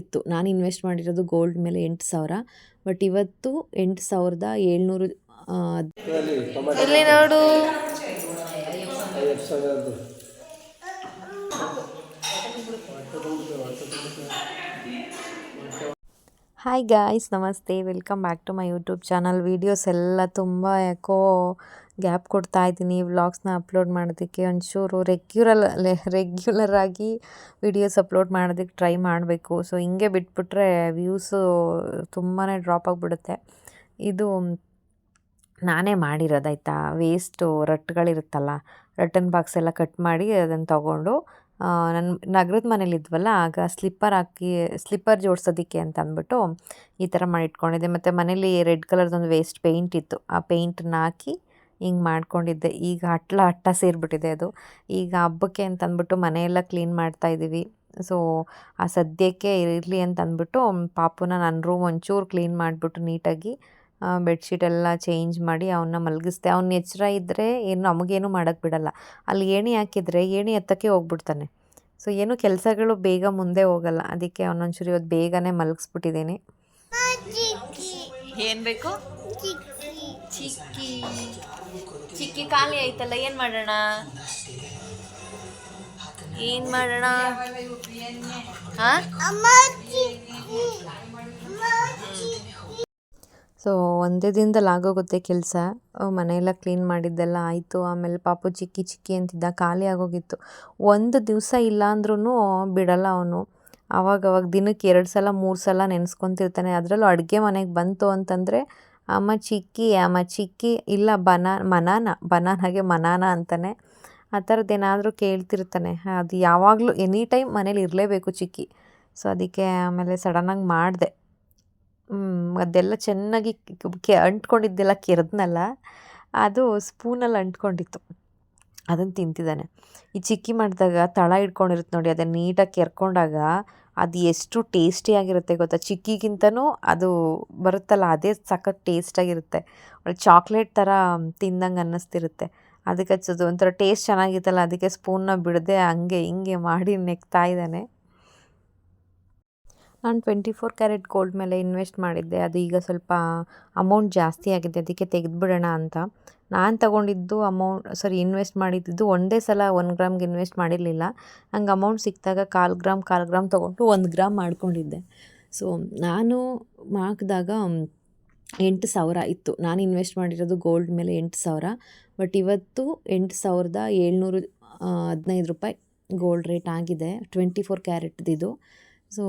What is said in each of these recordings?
ಇತ್ತು. ನಾನು ಇನ್ವೆಸ್ಟ್ ಮಾಡಿರೋದು ಗೋಲ್ಡ್ ಮೇಲೆ ಎಂಟು ಸಾವಿರ ಬಟ್ ಇವತ್ತು ಎಂಟು ಸಾವಿರದ ಏಳ್ನೂರು ಇಲ್ಲಿ ನೋಡು. ಹಾಯ್ ಗಾಯ್ಸ್ ನಮಸ್ತೆ. Welcome back to my YouTube channel videos ಎಲ್ಲ ತುಂಬ ಯಾಕೋ ಗ್ಯಾಪ್ ಕೊಡ್ತಾ ಇದ್ದೀನಿ ವ್ಲಾಗ್ಸ್ನ ಅಪ್ಲೋಡ್ ಮಾಡೋದಕ್ಕೆ. ಒಂಚೂರು ರೆಗ್ಯುಲರ್ ರೆಗ್ಯುಲರ್ ಆಗಿ ವಿಡಿಯೋಸ್ ಅಪ್ಲೋಡ್ ಮಾಡೋದಕ್ಕೆ ಟ್ರೈ ಮಾಡಬೇಕು. ಸೊ ಹಿಂಗೆ ಬಿಟ್ಬಿಟ್ರೆ ವ್ಯೂಸು ತುಂಬಾ ಡ್ರಾಪ್ ಆಗಿಬಿಡುತ್ತೆ. ಇದು ನಾನೇ ಮಾಡಿರೋದಾಯ್ತಾ ವೇಸ್ಟು ರಟ್ಗಳಿರುತ್ತಲ್ಲ ರಟ್ಟನ್ ಬಾಕ್ಸ್ ಎಲ್ಲ ಕಟ್ ಮಾಡಿ ಅದನ್ನು ತಗೊಂಡು ನನ್ನ ನಗರದ ಮನೇಲಿ ಇದ್ವಲ್ಲ, ಆಗ ಸ್ಲಿಪ್ಪರ್ ಹಾಕಿ ಸ್ಲಿಪ್ಪರ್ ಜೋಡಿಸೋದಕ್ಕೆ ಅಂತ ಅಂದ್ಬಿಟ್ಟು ಈ ಥರ ಮಾಡಿ ಇಟ್ಕೊಂಡಿದ್ದೆ ಮತ್ತು ಮನೇಲಿ ರೆಡ್ ಕಲರ್ದೊಂದು ವೇಸ್ಟ್ ಪೇಂಟ್ ಇತ್ತು. ಆ ಪೇಂಟನ್ನ ಹಾಕಿ ಹಿಂಗೆ ಮಾಡ್ಕೊಂಡಿದ್ದೆ. ಈಗ ಹಟ್ಲ ಹಟ್ಟ ಸೇರಿಬಿಟ್ಟಿದೆ ಅದು. ಈಗ ಹಬ್ಬಕ್ಕೆ ಅಂತಂದ್ಬಿಟ್ಟು ಮನೆಯೆಲ್ಲ ಕ್ಲೀನ್ ಮಾಡ್ತಾ ಇದ್ದೀವಿ ಸೊ ಆ ಸದ್ಯಕ್ಕೆ ಇರಲಿ ಅಂತ ಅಂದ್ಬಿಟ್ಟು ಪಾಪುನ ನನ್ನ ರೂಮ್ ಒಂಚೂರು ಕ್ಲೀನ್ ಮಾಡಿಬಿಟ್ಟು ನೀಟಾಗಿ ಬೆಡ್ಶೀಟ್ ಎಲ್ಲ ಚೇಂಜ್ ಮಾಡಿ ಅವನ್ನ ಮಲಗಿಸ್ದೆ. ಅವ್ನ ಎಚ್ಚರ ಇದ್ದರೆ ಏನು ನಮಗೇನು ಮಾಡೋಕ್ಕೆ ಬಿಡಲ್ಲ. ಅಲ್ಲಿ ಏಣಿ ಹಾಕಿದರೆ ಏಣಿ ಎತ್ತಕ್ಕೆ ಹೋಗ್ಬಿಡ್ತಾನೆ. ಸೊ ಏನು ಕೆಲಸಗಳು ಬೇಗ ಮುಂದೆ ಹೋಗಲ್ಲ. ಅದಕ್ಕೆ ಅವನೊಂಚೂರು ಇವತ್ತು ಬೇಗನೆ ಮಲಗಿಸ್ಬಿಟ್ಟಿದ್ದೀನಿ. ಏನು ಬೇಕು? ಚಿಕ್ಕಿ ಚಿಕ್ಕಿ ಖಾಲಿ ಆಯ್ತಲ್ಲ ಏನ್ ಮಾಡೋಣ? ಏನ್ ಮಾಡೋಣ? ಸೊ ಒಂದೇ ದಿನದಲ್ಲಿ ಆಗೋಗುತ್ತೆ ಕೆಲಸ. ಮನೆಯೆಲ್ಲ ಕ್ಲೀನ್ ಮಾಡಿದ್ದೆಲ್ಲ ಆಯಿತು. ಆಮೇಲೆ ಪಾಪು ಚಿಕ್ಕಿ ಚಿಕ್ಕಿ ಅಂತಿದ್ದ, ಖಾಲಿ ಆಗೋಗಿತ್ತು. ಒಂದು ದಿವಸ ಇಲ್ಲ ಅಂದ್ರೂ ಬಿಡಲ್ಲ ಅವನು. ಆವಾಗ ದಿನಕ್ಕೆ ಎರಡು ಸಲ, ಮೂರು ಸಲ ನೆನೆಸ್ಕೊತಿರ್ತಾನೆ. ಅದರಲ್ಲೂ ಅಡುಗೆ ಮನೆಗೆ ಬಂತು ಅಂತಂದರೆ ಅಮ್ಮ ಚಿಕ್ಕಿ ಅಮ್ಮ ಚಿಕ್ಕಿ, ಇಲ್ಲ ಬನಾ, ಮನಾನ ಬನಾನಾಗೆ ಮನಾನ ಅಂತಾನೆ. ಆ ಥರದ್ದು ಏನಾದರೂ ಕೇಳ್ತಿರ್ತಾನೆ. ಅದು ಯಾವಾಗಲೂ ಎನಿ ಟೈಮ್ ಮನೇಲಿ ಇರಲೇಬೇಕು ಚಿಕ್ಕಿ. ಸೊ, ಅದಕ್ಕೆ ಆಮೇಲೆ ಸಡನ್ನಾಗಿ ಮಾಡಿದೆ. ಅದೆಲ್ಲ ಚೆನ್ನಾಗಿ ಕೆ, ಅಂಟ್ಕೊಂಡಿದ್ದೆಲ್ಲ ಕೆರೆದ್ನಲ್ಲ, ಅದು ಸ್ಪೂನಲ್ಲಿ ಅಂಟ್ಕೊಂಡಿತ್ತು. ಅದನ್ನು ತಿಂತಿದ್ದಾನೆ. ಈ ಚಿಕ್ಕಿ ಮಾಡಿದಾಗ ತಳ ಹಿಡ್ಕೊಂಡಿರುತ್ತೆ ನೋಡಿ, ಅದನ್ನು ನೀಟಾಗಿ ಕೆರ್ಕೊಂಡಾಗ ಅದು ಎಷ್ಟು ಟೇಸ್ಟಿಯಾಗಿರುತ್ತೆ ಗೊತ್ತಾ? ಚಿಕ್ಕಿಗಿಂತನೂ ಅದು ಬರುತ್ತಲ್ಲ, ಅದೇ ಸಖತ್ ಟೇಸ್ಟಾಗಿರುತ್ತೆ ಒಳ್ಳೆ ಚಾಕ್ಲೇಟ್ ಥರ ತಿಂದಂಗೆ ಅನ್ನಿಸ್ತಿರುತ್ತೆ. ಅದಕ್ಕೆ ಹಚ್ಚೋದು. ಒಂಥರ ಟೇಸ್ಟ್ ಚೆನ್ನಾಗಿತ್ತಲ್ಲ, ಅದಕ್ಕೆ ಸ್ಪೂನ್ನ ಬಿಡದೆ ಹಂಗೆ ಹಿಂಗೆ ಮಾಡಿ ನೆಕ್ತಾ ಇದ್ದಾನೆ. ನಾನು ಟ್ವೆಂಟಿ ಫೋರ್ ಕ್ಯಾರೆಟ್ ಗೋಲ್ಡ್ ಮೇಲೆ ಇನ್ವೆಸ್ಟ್ ಮಾಡಿದ್ದೆ. ಅದು ಈಗ ಸ್ವಲ್ಪ ಅಮೌಂಟ್ ಜಾಸ್ತಿ ಆಗಿದೆ. ಅದಕ್ಕೆ ತೆಗೆದುಬಿಡೋಣ ಅಂತ. ನಾನು ತಗೊಂಡಿದ್ದು ಅಮೌಂಟ್ ಸಾರಿ ಇನ್ವೆಸ್ಟ್ ಮಾಡಿದ್ದು ಒಂದೇ ಸಲ ಒಂದು ಗ್ರಾಮ್ಗೆ ಇನ್ವೆಸ್ಟ್ ಮಾಡಿರಲಿಲ್ಲ. ನಂಗೆ ಅಮೌಂಟ್ ಸಿಕ್ಕಿದಾಗ ಕಾಲು ಗ್ರಾಮ್ ಕಾಲು ಗ್ರಾಮ್ ತೊಗೊಂಡು ಒಂದು ಗ್ರಾಮ್ ಮಾಡ್ಕೊಂಡಿದ್ದೆ. ಸೊ ನಾನು ಹಾಕಿದಾಗ ಎಂಟು ಸಾವಿರ ಇತ್ತು. ನಾನು ಇನ್ವೆಸ್ಟ್ ಮಾಡಿರೋದು ಗೋಲ್ಡ್ ಮೇಲೆ ಎಂಟು ಸಾವಿರ ಬಟ್ ಇವತ್ತು ಎಂಟು ಸಾವಿರದ ಏಳ್ನೂರು ಹದಿನೈದು ರೂಪಾಯಿ ಗೋಲ್ಡ್ ರೇಟ್ ಆಗಿದೆ ಟ್ವೆಂಟಿ ಫೋರ್ ಕ್ಯಾರೆಟ್ದಿದು ಸೊ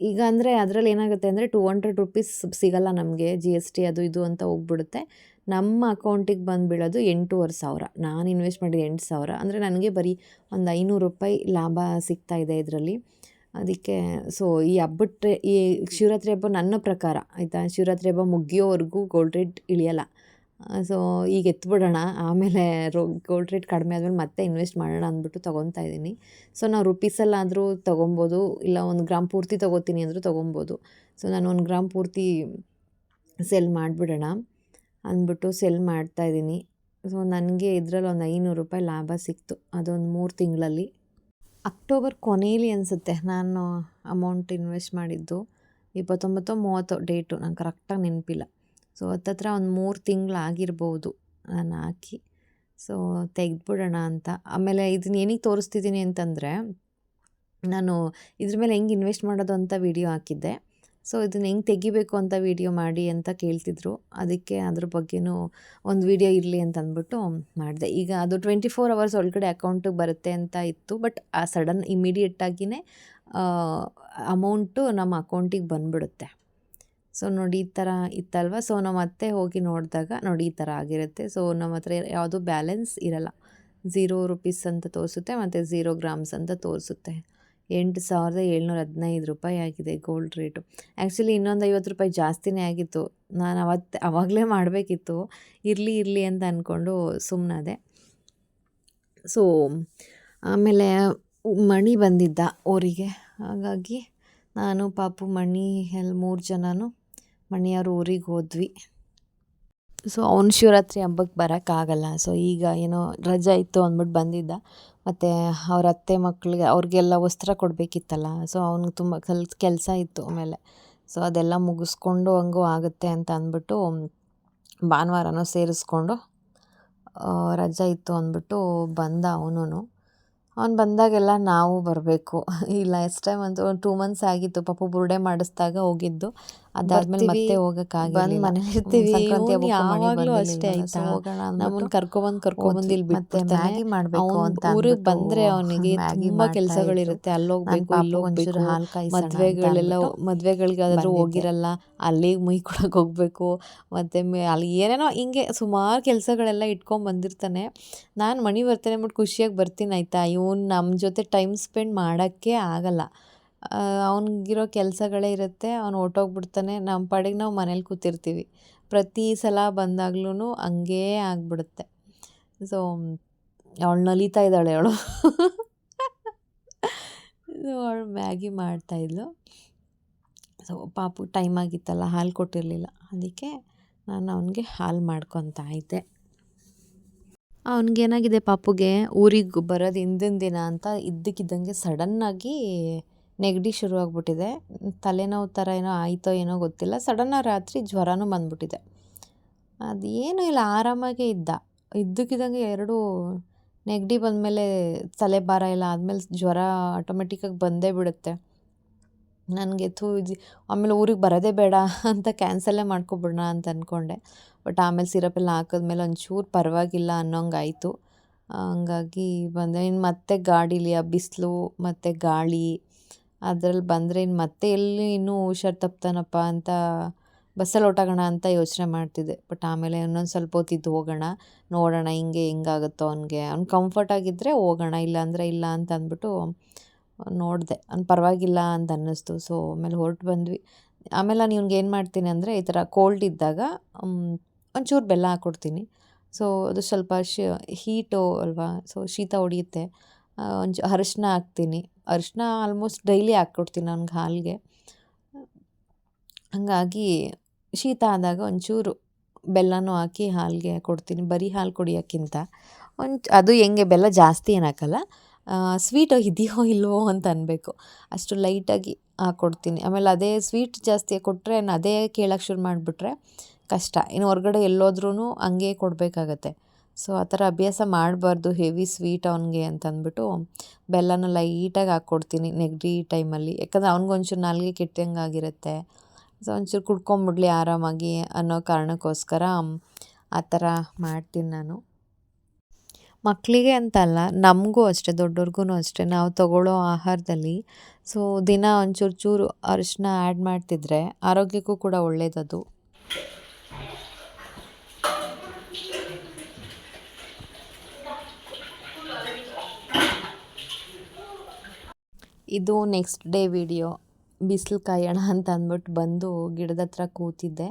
ಈಗ ಅಂದರೆ ಅದರಲ್ಲಿ ಏನಾಗುತ್ತೆ ಅಂದರೆ ಟೂ ಹಂಡ್ರೆಡ್ ರುಪೀಸ್ ಸಿಗಲ್ಲ ನಮಗೆ ಜಿ ಎಸ್ ಟಿ ಅದು ಇದು ಅಂತ ಹೋಗ್ಬಿಡುತ್ತೆ. ನಮ್ಮ ಅಕೌಂಟಿಗೆ ಬಂದುಬೀಳೋದು ಎಂಟೂವರೆ ಸಾವಿರ. ನಾನು ಇನ್ವೆಸ್ಟ್ ಮಾಡಿದ ಎಂಟು ಸಾವಿರ. ಅಂದರೆ ನನಗೆ ಬರೀ ಒಂದು ಐನೂರು ರೂಪಾಯಿ ಲಾಭ ಸಿಗ್ತಾ ಇದೆ ಇದರಲ್ಲಿ. ಅದಕ್ಕೆ ಸೊ ಈ ಹಬ್ಬದ ಈ ಶಿವರಾತ್ರಿ ಹಬ್ಬ ನನ್ನ ಪ್ರಕಾರ ಆಯಿತಾ? ಶಿವರಾತ್ರಿ ಹಬ್ಬ ಮುಗಿಯೋವರೆಗೂ ಗೋಲ್ಡ್ ರೇಟ್ ಇಳಿಯಲ್ಲ. ಸೊ ಈಗ ಎತ್ಬಿಡೋಣ. ಆಮೇಲೆ ರೋ ಗೋಲ್ಡ್ ರೇಟ್ ಕಡಿಮೆ ಆದಮೇಲೆ ಮತ್ತೆ ಇನ್ವೆಸ್ಟ್ ಮಾಡೋಣ ಅಂದ್ಬಿಟ್ಟು ತೊಗೊತಾ ಇದ್ದೀನಿ. ಸೊ ನಾವು ರುಪೀಸಲ್ಲಾದರೂ ತೊಗೊಬೋದು ಇಲ್ಲ ಒಂದು ಗ್ರಾಮ್ ಪೂರ್ತಿ ತೊಗೋತೀನಿ ಅಂದರೂ ತೊಗೊಬೋದು ಸೊ ನಾನು ಒಂದು ಗ್ರಾಮ್ ಪೂರ್ತಿ ಸೆಲ್ ಮಾಡಿಬಿಡೋಣ ಅಂದ್ಬಿಟ್ಟು ಸೆಲ್ ಮಾಡ್ತಾಯಿದ್ದೀನಿ ಸೊ ನನಗೆ ಇದರಲ್ಲಿ ಒಂದು ಐನೂರು ರೂಪಾಯಿ ಲಾಭ ಸಿಕ್ತು. ಅದೊಂದು ಮೂರು ತಿಂಗಳಲ್ಲಿ. ಅಕ್ಟೋಬರ್ ಕೊನೆಯಲ್ಲಿ ಅನಿಸುತ್ತೆ ನಾನು ಅಮೌಂಟ್ ಇನ್ವೆಸ್ಟ್ ಮಾಡಿದ್ದು. ಇಪ್ಪತ್ತೊಂಬತ್ತು ಮೂವತ್ತು ಡೇಟು. ನಂಗೆ ಕರೆಕ್ಟಾಗಿ ನೆನಪಿಲ್ಲ. ಸೊ ಹತ್ತತ್ರ ಒಂದು ಮೂರು ತಿಂಗಳು ಆಗಿರ್ಬೋದು ನಾನು ಹಾಕಿ. ಸೊ ತೆಗೆದ್ಬಿಡೋಣ ಅಂತ. ಆಮೇಲೆ ಇದನ್ನ ಏನಕ್ಕೆ ತೋರಿಸ್ತಿದ್ದೀನಿ ಅಂತಂದರೆ, ನಾನು ಇದ್ರ ಮೇಲೆ ಹೆಂಗೆ ಇನ್ವೆಸ್ಟ್ ಮಾಡೋದು ಅಂತ ವೀಡಿಯೋ ಹಾಕಿದ್ದೆ. ಸೊ ಇದನ್ನು ಹೆಂಗೆ ತೆಗಿಬೇಕು ಅಂತ ವೀಡಿಯೋ ಮಾಡಿ ಅಂತ ಕೇಳ್ತಿದ್ರು. ಅದಕ್ಕೆ ಅದ್ರ ಬಗ್ಗೆನೂ ಒಂದು ವೀಡಿಯೋ ಇರಲಿ ಅಂತ ಅಂದ್ಬಿಟ್ಟು ಮಾಡಿದೆ. ಈಗ ಅದು ಟ್ವೆಂಟಿ ಫೋರ್ ಅವರ್ಸ್ ಒಳಗಡೆ ಅಕೌಂಟಿಗೆ ಬರುತ್ತೆ ಅಂತ ಇತ್ತು. ಬಟ್ ಆ ಸಡನ್ ಇಮಿಡಿಯೇಟಾಗಿಯೇ ಅಮೌಂಟು ನಮ್ಮ ಅಕೌಂಟಿಗೆ ಬಂದುಬಿಡುತ್ತೆ. ಸೊ ನೋಡಿ ಈ ಥರ ಇತ್ತಲ್ವ? ಸೊ ನಾವು ಮತ್ತೆ ಹೋಗಿ ನೋಡಿದಾಗ ನೋಡಿ ಈ ಥರ ಆಗಿರುತ್ತೆ. ಸೊ ನಮ್ಮ ಹತ್ರ ಯಾವುದೂ ಬ್ಯಾಲೆನ್ಸ್ ಇರಲ್ಲ. ಝೀರೋ ರುಪೀಸ್ ಅಂತ ತೋರಿಸುತ್ತೆ ಮತ್ತು ಝೀರೋ ಗ್ರಾಮ್ಸ್ ಅಂತ ತೋರಿಸುತ್ತೆ. ಎಂಟು ಸಾವಿರದ ಏಳ್ನೂರ ಹದಿನೈದು ರೂಪಾಯಿ ಆಗಿದೆ ಗೋಲ್ಡ್ ರೇಟು. ಆ್ಯಕ್ಚುಲಿ ಇನ್ನೊಂದು ಐವತ್ತು ರೂಪಾಯಿ ಜಾಸ್ತಿನೇ ಆಗಿತ್ತು. ನಾನು ಅವತ್ತು ಆವಾಗಲೇ ಮಾಡಬೇಕಿತ್ತು. ಇರಲಿ ಇರಲಿ ಅಂತ ಅಂದ್ಕೊಂಡು ಸುಮ್ಮನದೆ ಸೊ ಆಮೇಲೆ ಮಣಿ ಬಂದಿದ್ದ ಊರಿಗೆ. ಹಾಗಾಗಿ ನಾನು, ಪಾಪು, ಮಣಿ ಎಲ್ಲಿ ಮೂರು ಜನನು ಮಣಿಯವ್ರ ಊರಿಗೆ ಹೋದ್ವಿ. ಸೊ ಅವ್ನು ಶಿವರಾತ್ರಿ ಹಬ್ಬಕ್ಕೆ ಬರೋಕ್ಕಾಗಲ್ಲ ಸೊ ಈಗ ಏನೋ ರಜೆ ಇತ್ತು ಅಂದ್ಬಿಟ್ಟು ಬಂದಿದ್ದ. ಮತ್ತು ಅವ್ರ ಅತ್ತೆ ಮಕ್ಕಳಿಗೆ ಅವ್ರಿಗೆಲ್ಲ ವಸ್ತ್ರ ಕೊಡಬೇಕಿತ್ತಲ್ಲ. ಸೊ ಅವ್ನಿಗೆ ತುಂಬ ಕಲ್, ಕೆಲಸ ಇತ್ತು ಆಮೇಲೆ. ಸೊ ಅದೆಲ್ಲ ಮುಗಿಸ್ಕೊಂಡು ಹಂಗೂ ಆಗುತ್ತೆ ಅಂತ ಅಂದ್ಬಿಟ್ಟು ಭಾನುವಾರನೂ ಸೇರಿಸ್ಕೊಂಡು ರಜಾ ಇತ್ತು ಅಂದ್ಬಿಟ್ಟು ಬಂದ ಅವನು ಅವ್ನು ಬಂದಾಗೆಲ್ಲ ನಾವು ಬರಬೇಕು. ಈ ಲಾಸ್ಟ್ ಟೈಮ್ ಅಂತೂ ಟೂ ಮಂತ್ಸ್ ಆಗಿತ್ತು. ಪಾಪ ಬುರ್ಡೆ ಮಾಡಿಸ್ದಾಗ ಹೋಗಿದ್ದು. ಅದಾದ್ಮೇಲೆ ಮತ್ತೆ ಹೋಗಕ್ ಬಂದ್ ಮನೇಲಿ ಇರ್ತೀವಿ. ಸಂಕ್ರಾಂತಿ ಇವ್ನು ಹಬ್ಬಕ್ಕೂ ಮನೆಗ್ ಯಾವಾಗ್ಲೂ ಅಷ್ಟೇ ಆಯ್ತಾ? ನಮ್ಮನ್ನ ಕರ್ಕೊಬಂದ್ ಕರ್ಕೊಬಂದ್ ಇಲ್ಲಿ ಮತ್ತೆ ಬಿಟ್ಬಿಡ್ತಾನೆ. ಮಾಡಬೇಕು ಅಂತ ಊರಿಗ್ ಬಂದ್ರೆ ಅವನಿಗೆ ತುಂಬಾ ಕೆಲಸಗಳಿರುತ್ತೆ ಅಲ್ಲೋಗ್ಬೇಕು ಇದ್ರು. ಅಲ್ಲಿ ನನ್ ಹೋಗ್ಬೇಕು, ಪಾಪುಗ್ ಇಲ್ಲಿ ಒಂಚೂರು ಹೋಗ್ಬೇಕು, ಹಾಲ್ ಕಾಯ್ಸೋಣ ಮದ್ವೆಗಳೆಲ್ಲ ಮದ್ವೆಗಳಿಗಾದ್ರೂ ಹೋಗಿರಲ್ಲ ಅಲ್ಲಿಗೆ ಮುಯ್ ಕೊಡಕ್ಕೆ ಹೋಗ್ಬೇಕು ಮತ್ತೆ ಅಲ್ಲಿ ಏನೇನೋ ಹಿಂಗೆ ಸುಮಾರು ಕೆಲಸಗಳೆಲ್ಲ ಇಟ್ಕೊಂಡ್ ಬಂದಿರ್ತಾನೆ ನಾನು ಮಣಿ ಬರ್ತೇನೆ ಅಂದ್ಬಿಟ್ಟು ಖುಷಿಯಾಗಿ ಬರ್ತೀನಿ ಆಯ್ತಾ ಇವ್ನ್ ನಮ್ಮ ಜೊತೆ ಟೈಮ್ ಸ್ಪೆಂಡ್ ಮಾಡೋಕ್ಕೆ ಆಗಲ್ಲ ಅವ್ನಿಗಿರೋ ಕೆಲಸಗಳೇ ಇರುತ್ತೆ, ಅವ್ನು ಹೊರ್ಟೋಗ್ಬಿಡ್ತಾನೆ ನಮ್ಮ ಪಾಡಿಗೆ ನಾವು ಮನೇಲಿ ಕೂತಿರ್ತೀವಿ. ಪ್ರತಿ ಸಲ ಬಂದಾಗ್ಲೂ ಹಂಗೇ ಆಗಿಬಿಡುತ್ತೆ. ಸೊ, ಅವಳು ನಲಿತಾ ಇದ್ದಾಳೆ ಅವಳು. ಅವಳು ಮ್ಯಾಗಿ ಮಾಡ್ತಾಯಿದ್ಲು ಸೊ, ಪಾಪು ಟೈಮ್ ಆಗಿತ್ತಲ್ಲ, ಹಾಲು ಕೊಟ್ಟಿರಲಿಲ್ಲ. ಅದಕ್ಕೆ ನಾನು ಅವನಿಗೆ ಹಾಲು ಮಾಡ್ಕೊತಾ ಇದ್ದೆ. ಅವನಿಗೇನಾಗಿದೆ ಪಾಪುಗೆ? ಊರಿಗೆ ಬರೋದು ಹಿಂದಿನ ದಿನ ಅಂತ ಇದ್ದಕ್ಕಿದ್ದಂಗೆ ಸಡನ್ನಾಗಿ ನೆಗಡಿ ಶುರುವಾಗ್ಬಿಟ್ಟಿದೆ. ತಲೆನೋವು ಥರ ಏನೋ ಆಯಿತೋ ಏನೋ ಗೊತ್ತಿಲ್ಲ. ಸಡನ್ನಾಗಿ ರಾತ್ರಿ ಜ್ವರನೂ ಬಂದ್ಬಿಟ್ಟಿದೆ. ಅದೇನೂ ಇಲ್ಲ, ಆರಾಮಾಗೆ ಇದ್ದ. ಇದ್ದಕ್ಕಿದ್ದಂಗೆ ಎರಡು ನೆಗಡಿ ಬಂದಮೇಲೆ ತಲೆ ಭಾರ ಇಲ್ಲ ಆದಮೇಲೆ ಜ್ವರ ಆಟೋಮೆಟಿಕ್ಕಾಗಿ ಬಂದೇ ಬಿಡುತ್ತೆ. ನನಗೆ ಥೂ ಆಮೇಲೆ ಊರಿಗೆ ಬರೋದೇ ಬೇಡ ಅಂತ ಕ್ಯಾನ್ಸಲ್ಲೇ ಮಾಡ್ಕೊಬಿಡೋಣ ಅಂತ ಅಂದ್ಕೊಂಡೆ ಬಟ್ ಆಮೇಲೆ ಸಿರಪ್ ಎಲ್ಲ ಹಾಕಿದ್ಮೇಲೆ ಒಂಚೂರು ಪರವಾಗಿಲ್ಲ ಅನ್ನೋಂಗಾಯಿತು. ಹಂಗಾಗಿ ಬಂದೆ. ಇನ್ನು ಮತ್ತೆ ಗಾಡೀಲಿ ಆ ಬಿಸಿಲು, ಮತ್ತು ಗಾಳಿ ಅದ್ರಲ್ಲಿ ಬಂದರೆ ಇನ್ನು ಮತ್ತೆ ಎಲ್ಲಿ ಇನ್ನೂ ಹುಷಾರು ತಪ್ತಾನಪ್ಪ ಅಂತ ಬಸ್ಸಲ್ಲಿ ಹೊರ್ಟೋಗೋಣ ಅಂತ ಯೋಚನೆ ಮಾಡ್ತಿದ್ದೆ. ಬಟ್ ಆಮೇಲೆ ಇನ್ನೊಂದು ಸ್ವಲ್ಪ ಹೊತ್ತಿದ್ದು ಹೋಗೋಣ, ನೋಡೋಣ ಹಿಂಗೆ ಹೆಂಗಾಗುತ್ತೋ ಅವನಿಗೆ. ಅವ್ನು ಕಂಫರ್ಟ್ ಆಗಿದ್ದರೆ ಹೋಗೋಣ, ಇಲ್ಲಾಂದರೆ ಇಲ್ಲ ಅಂತ ಅಂದ್ಬಿಟ್ಟು ನೋಡಿದೆ. ಅವ್ನು ಪರವಾಗಿಲ್ಲ ಅಂತ ಅನ್ನಿಸ್ತು. ಸೊ ಆಮೇಲೆ ಹೊರಟು ಬಂದ್ವಿ. ಆಮೇಲೆ ನಾನು ಇವ್ನಿಗೆ ಏನು ಮಾಡ್ತೀನಿ ಅಂದರೆ ಈ ಥರ ಕೋಲ್ಡ್ ಇದ್ದಾಗ ಒಂಚೂರು ಬೆಲ್ಲ ಹಾಕ್ಕೊಡ್ತೀನಿ ಸೊ ಅದು ಸ್ವಲ್ಪ ಶ ಹೀಟು ಅಲ್ವಾ? ಸೊ ಶೀತ ಹೊಡೆಯುತ್ತೆ. ಒಂಚೂ ಅರಿಶಿನ ಹಾಕ್ತೀನಿ. ಅರಿಶಿನ ಆಲ್ಮೋಸ್ಟ್ ಡೈಲಿ ಹಾಕ್ಕೊಡ್ತೀನಿ ಅವ್ನಿಗೆ ಹಾಲಿಗೆ. ಹಾಗಾಗಿ ಶೀತ ಆದಾಗ ಒಂಚೂರು ಬೆಲ್ಲನೂ ಹಾಕಿ ಹಾಲಿಗೆ ಕೊಡ್ತೀನಿ. ಬರೀ ಹಾಲು ಕುಡಿಯೋಕ್ಕಿಂತ. ಒಂದು ಅದು ಹೆಂಗೆ ಬೆಲ್ಲ ಜಾಸ್ತಿ ಏನಾಕಲ್ಲ ಸ್ವೀಟ್ ಇದೆಯೋ ಇಲ್ವೋ ಅಂತ ಅನ್ಬೇಕು. ಅಷ್ಟು ಲೈಟಾಗಿ ಹಾಕ್ಕೊಡ್ತೀನಿ ಆಮೇಲೆ ಅದೇ ಸ್ವೀಟ್ ಜಾಸ್ತಿ ಕೊಟ್ಟರೆ ಅದೇ ಕೇಳೋಕ್ಕೆ ಶುರು ಮಾಡಿಬಿಟ್ರೆ ಕಷ್ಟ. ಇನ್ನು ಹೊರ್ಗಡೆ ಎಲ್ಲೋದ್ರೂ ಹಂಗೆ ಕೊಡಬೇಕಾಗತ್ತೆ. ಸೊ ಆ ಥರ ಅಭ್ಯಾಸ ಮಾಡಬಾರ್ದು ಹೆವಿ ಸ್ವೀಟ್ ಅವನಿಗೆ ಅಂತಂದ್ಬಿಟ್ಟು ಬೆಲ್ಲನ ಲೈಟಾಗಿ ಹಾಕ್ಕೊಡ್ತೀನಿ ನೆಗಡಿ ಟೈಮಲ್ಲಿ ಯಾಕಂದರೆ ಅವ್ನಿಗೊಂಚೂರು ನಾಲ್ಗೆ ಕೆಟ್ಟಂಗೆ ಆಗಿರುತ್ತೆ. ಸೊ ಒಂಚೂರು ಕುಡ್ಕೊಂಬಿಡ್ಲಿ ಆರಾಮಾಗಿ ಅನ್ನೋ ಕಾರಣಕ್ಕೋಸ್ಕರ ಆ ಥರ ಮಾಡ್ತೀನಿ ನಾನು. ಮಕ್ಕಳಿಗೆ ಅಂತಲ್ಲ, ನಮಗೂ ಅಷ್ಟೇ ದೊಡ್ಡವ್ರಿಗೂ ಅಷ್ಟೇ. ನಾವು ತಗೊಳ್ಳೋ ಆಹಾರದಲ್ಲಿ ಸೊ ದಿನ ಒಂಚೂರು ಚೂರು ಅರಿಶಿನ ಆ್ಯಡ್ ಮಾಡ್ತಿದ್ರೆ ಆರೋಗ್ಯಕ್ಕೂ ಕೂಡ ಒಳ್ಳೆಯದದು ಇದು ನೆಕ್ಸ್ಟ್ ಡೇ ವಿಡಿಯೋ ಬಿಸಿಲು ಕಾಯೋಣ ಅಂತ ಅಂದ್ಬಿಟ್ಟು ಬಂದು ಗಿಡದ ಹತ್ರ ಕೂತಿದ್ದೆ.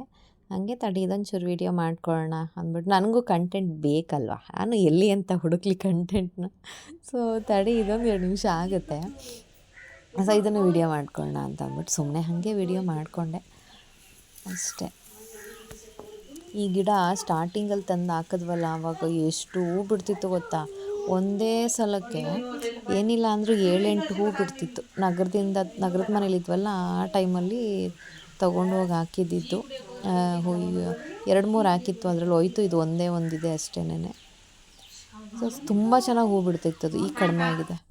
ಹಾಗೆ ತಡಿ ಇದೊಂಚೂರು ವೀಡಿಯೋ ಮಾಡ್ಕೊಳ್ಳೋಣ ಅಂದ್ಬಿಟ್ಟು ನನಗೂ ಕಂಟೆಂಟ್ ಬೇಕಲ್ವ? ನಾನು ಎಲ್ಲಿ ಅಂತ ಹುಡುಕ್ಲಿ ಕಂಟೆಂಟ್ನ ಸೊ ತಡಿ, ಇದೊಂದು ಎರಡು ನಿಮಿಷ ಆಗುತ್ತೆ. ಸೊ ಇದನ್ನು ವೀಡಿಯೋ ಮಾಡ್ಕೊಳ್ಳೋಣ ಅಂತ ಅಂದ್ಬಿಟ್ಟು ಸುಮ್ಮನೆ ಹಾಗೆ ವೀಡಿಯೋ ಮಾಡಿಕೊಂಡೆ. ಅಷ್ಟೇ. ಈ ಗಿಡ ಸ್ಟಾರ್ಟಿಂಗಲ್ಲಿ ತಂದು ಹಾಕಿದ್ವಲ್ಲ ಆವಾಗ ಎಷ್ಟು ಹೂ ಬಿಡ್ತಿತ್ತು ಗೊತ್ತಾ? ಒಂದೇ ಸಲಕ್ಕೆ ಏನಿಲ್ಲ ಅಂದರೂ ಏಳೆಂಟು ಹೂ ಬಿಡ್ತಿತ್ತು. ನಗರದಿಂದ, ನಗರದ ಮನೇಲಿದ್ವಲ್ಲ ಆ ಟೈಮಲ್ಲಿ ತೊಗೊಂಡು ಹೋಗಿ ಹಾಕಿದ್ದಿದ್ದು. ಹೂ ಎರಡು ಮೂರು ಹಾಕಿತ್ತು, ಅದರಲ್ಲಿ ಹೋಯ್ತು. ಇದು ಒಂದೇ ಒಂದಿದೆ ಅಷ್ಟೇನೆ. ಸೊ, ತುಂಬ ಚೆನ್ನಾಗಿ ಹೂ ಬಿಡ್ತಿತ್ತು ಅದು. ಈಗ ಕಡಿಮೆ ಆಗಿದೆ.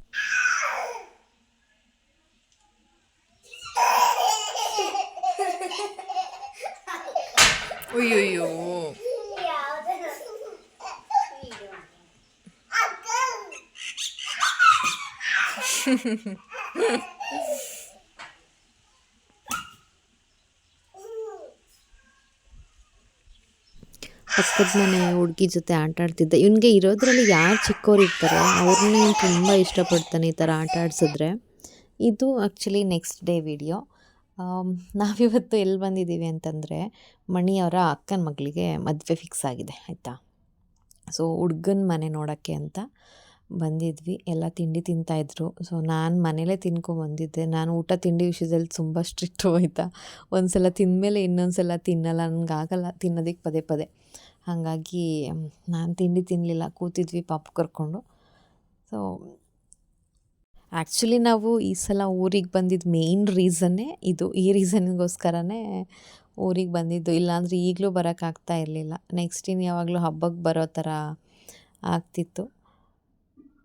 ಪಕ್ಕದ ಮನೆ ಹುಡುಗಿ ಜೊತೆ ಆಟ ಆಡ್ತಿದ್ದೆ. ಇವನಿಗೆ ಇರೋದ್ರಲ್ಲಿ ಯಾರು ಚಿಕ್ಕವ್ರು ಇರ್ತಾರೆ ಅವ್ರನ್ನೇ ತುಂಬ ಇಷ್ಟಪಡ್ತಾನೆ ಈ ಥರ ಆಟ ಆಡಿಸಿದ್ರೆ. ಇದು ಆ್ಯಕ್ಚುಲಿ ನೆಕ್ಸ್ಟ್ ಡೇ ವಿಡಿಯೋ ನಾವಿವತ್ತು ಎಲ್ಲಿ ಬಂದಿದ್ದೀವಿ ಅಂತಂದರೆ ಮಣಿಯವರ ಅಕ್ಕನ ಮಗಳಿಗೆ ಮದುವೆ ಫಿಕ್ಸ್ ಆಗಿದೆ, ಆಯಿತಾ? ಸೊ ಹುಡ್ಗನ ಮನೆ ನೋಡೋಕ್ಕೆ ಅಂತ. ಬಂದಿದ್ವಿ, ಎಲ್ಲ ತಿಂಡಿ ತಿಂತಾಯಿದ್ರು. ಸೊ ನಾನು ಮನೇಲೇ ತಿನ್ಕೊಂಬಂದಿದ್ದೆ ನಾನು ಊಟ ತಿಂಡಿ ವಿಷಯದಲ್ಲಿ ತುಂಬ ಸ್ಟ್ರಿಕ್ಟು ಹೋಯ್ತಾ. ಒಂದು ಸಲ ತಿಂದಮೇಲೆ ಇನ್ನೊಂದು ಸಲ ತಿನ್ನಲ್ಲ, ನನಗಾಗಲ್ಲ ತಿನ್ನೋದಕ್ಕೆ ಪದೇ ಪದೇ. ಹಾಗಾಗಿ ನಾನು ತಿಂಡಿ ತಿನ್ನಲಿಲ್ಲ ಕೂತಿದ್ವಿ ಪಾಪು ಕರ್ಕೊಂಡು. ಸೊ ಆ್ಯಕ್ಚುಲಿ ನಾವು ಈ ಸಲ ಊರಿಗೆ ಬಂದಿದ್ದು ಮೇಯ್ನ್ ರೀಸನ್ನೇ ಇದು. ಈ ರೀಸನ್ಗೋಸ್ಕರನೇ ಊರಿಗೆ ಬಂದಿದ್ದು. ಇಲ್ಲಾಂದರೆ ಈಗಲೂ ಬರೋಕ್ಕಾಗ್ತಾ ಇರಲಿಲ್ಲ. ನೆಕ್ಸ್ಟ್ ಇನ್ನು ಯಾವಾಗಲೂ ಹಬ್ಬಕ್ಕೆ ಬರೋ ಥರ ಆಗ್ತಿತ್ತು.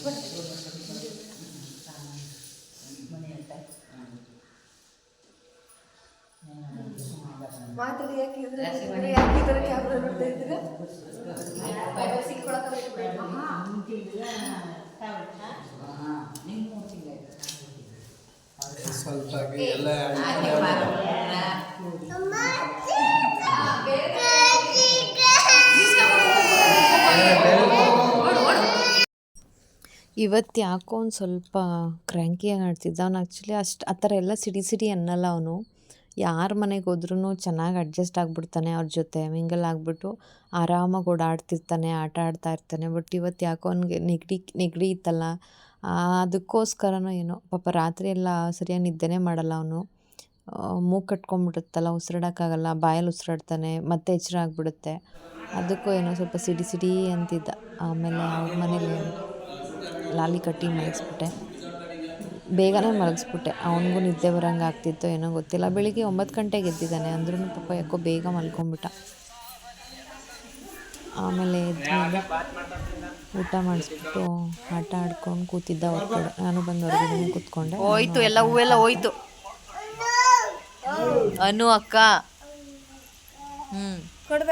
ಅಲ್ಲೇ ಕುನ್ಕೋಬೋದು ನೈಟ್ ಅಲ್ಲೇ ಪುನರ್ವಾ ಸ್ವಲ್ಪ ಎಲ್ಲ ಇವತ್ತು ಯಾಕೋ ಒಂದು ಸ್ವಲ್ಪ ಕ್ರ್ಯಾಂಕಿಯಾಗಿ ಆಡ್ತಿದ್ದ. ಅವ್ನು ಆ್ಯಕ್ಚುಲಿ ಅಷ್ಟು ಆ ಥರ ಎಲ್ಲ ಸಿಡಿ ಸಿಡಿ ಅನ್ನಲ್ಲ ಅವನು. ಯಾರ ಮನೆಗೆ ಹೋದ್ರೂ ಚೆನ್ನಾಗಿ ಅಡ್ಜಸ್ಟ್ ಆಗಿಬಿಡ್ತಾನೆ ಅವ್ರ ಜೊತೆ ಮಿಂಗಲ್ ಆಗಿಬಿಟ್ಟು ಆರಾಮಾಗಿ ಓಡಾಡ್ತಿರ್ತಾನೆ, ಆಟ ಆಡ್ತಾ ಇರ್ತಾನೆ. ಬಟ್ ಇವತ್ತು ಯಾಕೋ ಅವ್ನಿಗೆ ನೆಗಡಿ ನೆಗಡಿ ಇತ್ತಲ್ಲ. ಅದಕ್ಕೋಸ್ಕರನೋ ಏನೋ, ಪಾಪ ರಾತ್ರಿ ಎಲ್ಲ ಸರಿಯಾಗಿ ನಿದ್ದೆನೇ ಮಾಡಲ್ಲ ಅವನು. ಮೂಗು ಕಟ್ಕೊಂಡ್ಬಿಡುತ್ತಲ್ಲ, ಉಸಿರಾಡೋಕ್ಕಾಗಲ್ಲ, ಬಾಯಲ್ಲಿ ಉಸಿರಾಡ್ತಾನೆ, ಮತ್ತೆ ಎಚ್ಚರ ಆಗಿಬಿಡುತ್ತೆ. ಅದಕ್ಕೂ ಏನೋ ಸ್ವಲ್ಪ ಸಿಡಿ ಸಿಡಿ ಅಂತಿದ್ದ. ಆಮೇಲೆ ಅವ್ರ ಮನೇಲಿ ಲಾಲಿ ಕಟ್ಟಿ ಮಲಗಿಸ್ಬಿಟ್ಟೆ. ಬೇಗನೆ ಮಲಗಿಸ್ಬಿಟ್ಟೆ. ಅವನಿಗೂ ನಿದ್ದೆ ಬರೋಂಗೆ ಆಗ್ತಿತ್ತು ಏನೋ ಗೊತ್ತಿಲ್ಲ. ಬೆಳಿಗ್ಗೆ ಒಂಬತ್ತು ಗಂಟೆಗೆ ಎದ್ದಿದ್ದಾನೆ. ಅಂದ್ರೂ ಪಾಪ ಯಾಕೋ ಬೇಗ ಮಲ್ಕೊಂಬಿಟ್ಟ. ಆಮೇಲೆ ಎದ್ದು ಊಟ ಮಾಡಿಸ್ಬಿಟ್ಟು ಆಟ ಆಡ್ಕೊಂಡು ಕೂತಿದ್ದ ಹೊರಗಡೆ ನಾನು ಬಂದು ಹೊರಗಡೆ ಕೂತ್ಕೊಂಡೆ. ಹೋಯ್ತು ಎಲ್ಲ ಹೂವೆಲ್ಲ ಹೋಯ್ತು. ಅನು ಅಕ್ಕ. ಹ್ಮ್. ಕೊಡು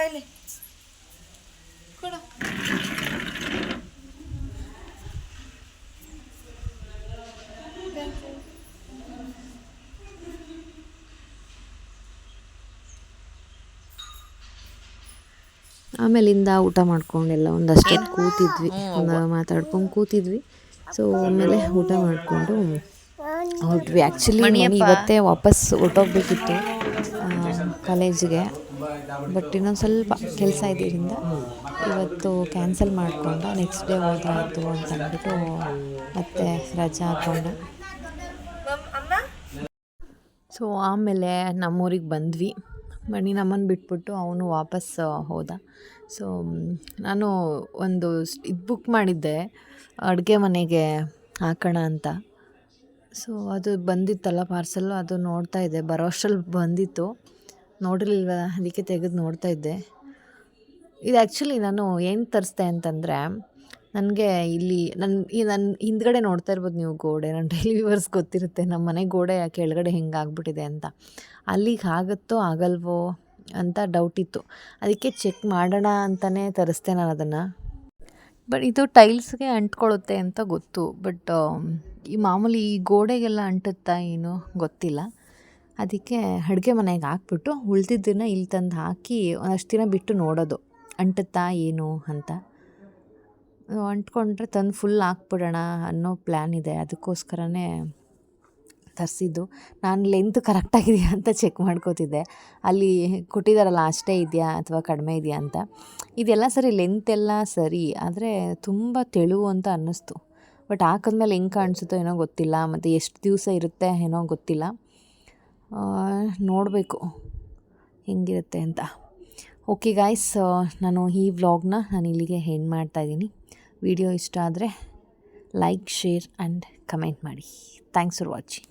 ಆಮೇಲಿಂದ ಊಟ ಮಾಡ್ಕೊಂಡೆಲ್ಲ ಒಂದಷ್ಟೇ ಕೂತಿದ್ವಿ. ಮಾತಾಡ್ಕೊಂಡು ಕೂತಿದ್ವಿ. ಸೊ ಆಮೇಲೆ ಊಟ ಮಾಡಿಕೊಂಡು ಹೊರಟ್ವಿ. ಆ್ಯಕ್ಚುಲಿ ಮನೆ ಇವತ್ತೇ ವಾಪಸ್ ಹೊರ್ಟೋಗ್ಬೇಕಿತ್ತು ಕಾಲೇಜಿಗೆ. ಬಟ್ ಇನ್ನೊಂದು ಸ್ವಲ್ಪ ಕೆಲಸ ಇದ್ದರಿಂದ ಇವತ್ತು ಕ್ಯಾನ್ಸಲ್ ಮಾಡಿಕೊಂಡು ನೆಕ್ಸ್ಟ್ ಡೇ ಹೋದ್ರಾಯ್ತು ಅಂತ ಅಂದ್ಬಿಟ್ಟು ಮತ್ತೆ ರಜಾ ಹಾಕ್ಕೊಂಡು ಸೊ ಆಮೇಲೆ ನಮ್ಮೂರಿಗೆ ಬಂದ್ವಿ. ಮಣಿ ನಮ್ಮನ್ನು ಬಿಟ್ಬಿಟ್ಟು ಅವನು ವಾಪಸ್ ಹೋದ. ಸೊ ನಾನು ಒಂದು ಇದು ಬುಕ್ ಮಾಡಿದ್ದೆ, ಅಡುಗೆ ಮನೆಗೆ ಹಾಕೋಣ ಅಂತ. ಸೊ, ಅದು ಬಂದಿತ್ತಲ್ಲ ಪಾರ್ಸಲ್ಲು ಅದು ನೋಡ್ತಾ ಇದ್ದೆ. ಬರೋ ಅಷ್ಟ್ರಲ್ಲಿ ಬಂದಿತ್ತು. ನೋಡಿರ್ಲಿಲ್ವ, ಅದಕ್ಕೆ ತೆಗೆದು ನೋಡ್ತಾ ಇದ್ದೆ. ಇದು ಆ್ಯಕ್ಚುಲಿ ನಾನು ಏನು ತರಿಸ್ದೆ ಅಂತಂದರೆ ನನಗೆ ಇಲ್ಲಿ ನನ್ನ ಈ ನನ್ನ ಹಿಂದ್ಗಡೆ ನೋಡ್ತಾ ಇರ್ಬೋದು ನೀವು ಗೋಡೆ. ನನ್ನ ಡೈಲಿ ವ್ಯೂವರ್ಸ್ ಗೊತ್ತಿರುತ್ತೆ ನಮ್ಮ ಮನೆ ಗೋಡೆ ಕೆಳಗಡೆ ಹೆಂಗೆ ಆಗ್ಬಿಟ್ಟಿದೆ ಅಂತ. ಅಲ್ಲಿಗೆ ಆಗುತ್ತೋ ಆಗಲ್ವೋ ಅಂತ ಡೌಟ್ ಇತ್ತು. ಅದಕ್ಕೆ ಚೆಕ್ ಮಾಡೋಣ ಅಂತಲೇ ತರಿಸ್ದೆ ನಾನು ಅದನ್ನು. ಬಟ್ ಇದು ಟೈಲ್ಸ್ಗೆ ಅಂಟ್ಕೊಳ್ಳುತ್ತೆ ಅಂತ ಗೊತ್ತು. ಬಟ್ ಈ ಮಾಮೂಲಿ ಈ ಗೋಡೆಗೆಲ್ಲ ಅಂಟುತ್ತಾ ಏನು ಗೊತ್ತಿಲ್ಲ. ಅದಕ್ಕೆ ಅಡುಗೆ ಮನೆಗೆ ಹಾಕ್ಬಿಟ್ಟು ಉಳ್ದಿದ್ದನ್ನು ಇಲ್ಲಿ ತಂದು ಹಾಕಿ ಒಂದಷ್ಟು ದಿನ ಬಿಟ್ಟು ನೋಡೋದು. ಅಂಟುತ್ತಾ ಏನು ಅಂತ. ಅಂಟ್ಕೊಂಡ್ರೆ ತಂದು ಫುಲ್ ಹಾಕ್ಬಿಡೋಣ ಅನ್ನೋ ಪ್ಲ್ಯಾನ್ ಇದೆ. ಅದಕ್ಕೋಸ್ಕರನೇ ತರಿಸಿದ್ದು. ನಾನು ಲೆಂತ್ ಕರೆಕ್ಟಾಗಿದೆಯಾ ಅಂತ ಚೆಕ್ ಮಾಡ್ಕೋತಿದ್ದೆ. ಅಲ್ಲಿ ಕೊಟ್ಟಿದ್ದಾರಲ್ಲ ಅಷ್ಟೇ ಇದೆಯಾ ಅಥವಾ ಕಡಿಮೆ ಇದೆಯಾ ಅಂತ. ಇದೆಲ್ಲ ಸರಿ ಲೆಂತ್ ಎಲ್ಲ ಸರಿ, ಆದರೆ ತುಂಬ ತೆಳು ಅಂತ ಅನ್ನಿಸ್ತು. ಬಟ್ ಹಾಕಿದ್ಮೇಲೆ ಹೆಂಗೆ ಕಾಣಿಸುತ್ತೋ ಏನೋ ಗೊತ್ತಿಲ್ಲ. ಮತ್ತು ಎಷ್ಟು ದಿವಸ ಇರುತ್ತೆ ಏನೋ ಗೊತ್ತಿಲ್ಲ. ನೋಡಬೇಕು ಹೆಂಗಿರುತ್ತೆ ಅಂತ. ಓಕೆ ಗಾಯ್ಸ್ ನಾನು ಈ ವ್ಲಾಗ್ನ ನಾನು ಇಲ್ಲಿಗೆ ಹೆಂಡ್ ಮಾಡ್ತಾಯಿದ್ದೀನಿ ವಿಡಿಯೋ ಇಷ್ಟ ಆದರೆ ಲೈಕ್ ಶೇರ್ ಆ್ಯಂಡ್ ಕಮೆಂಟ್ ಮಾಡಿ. Thanks for watching.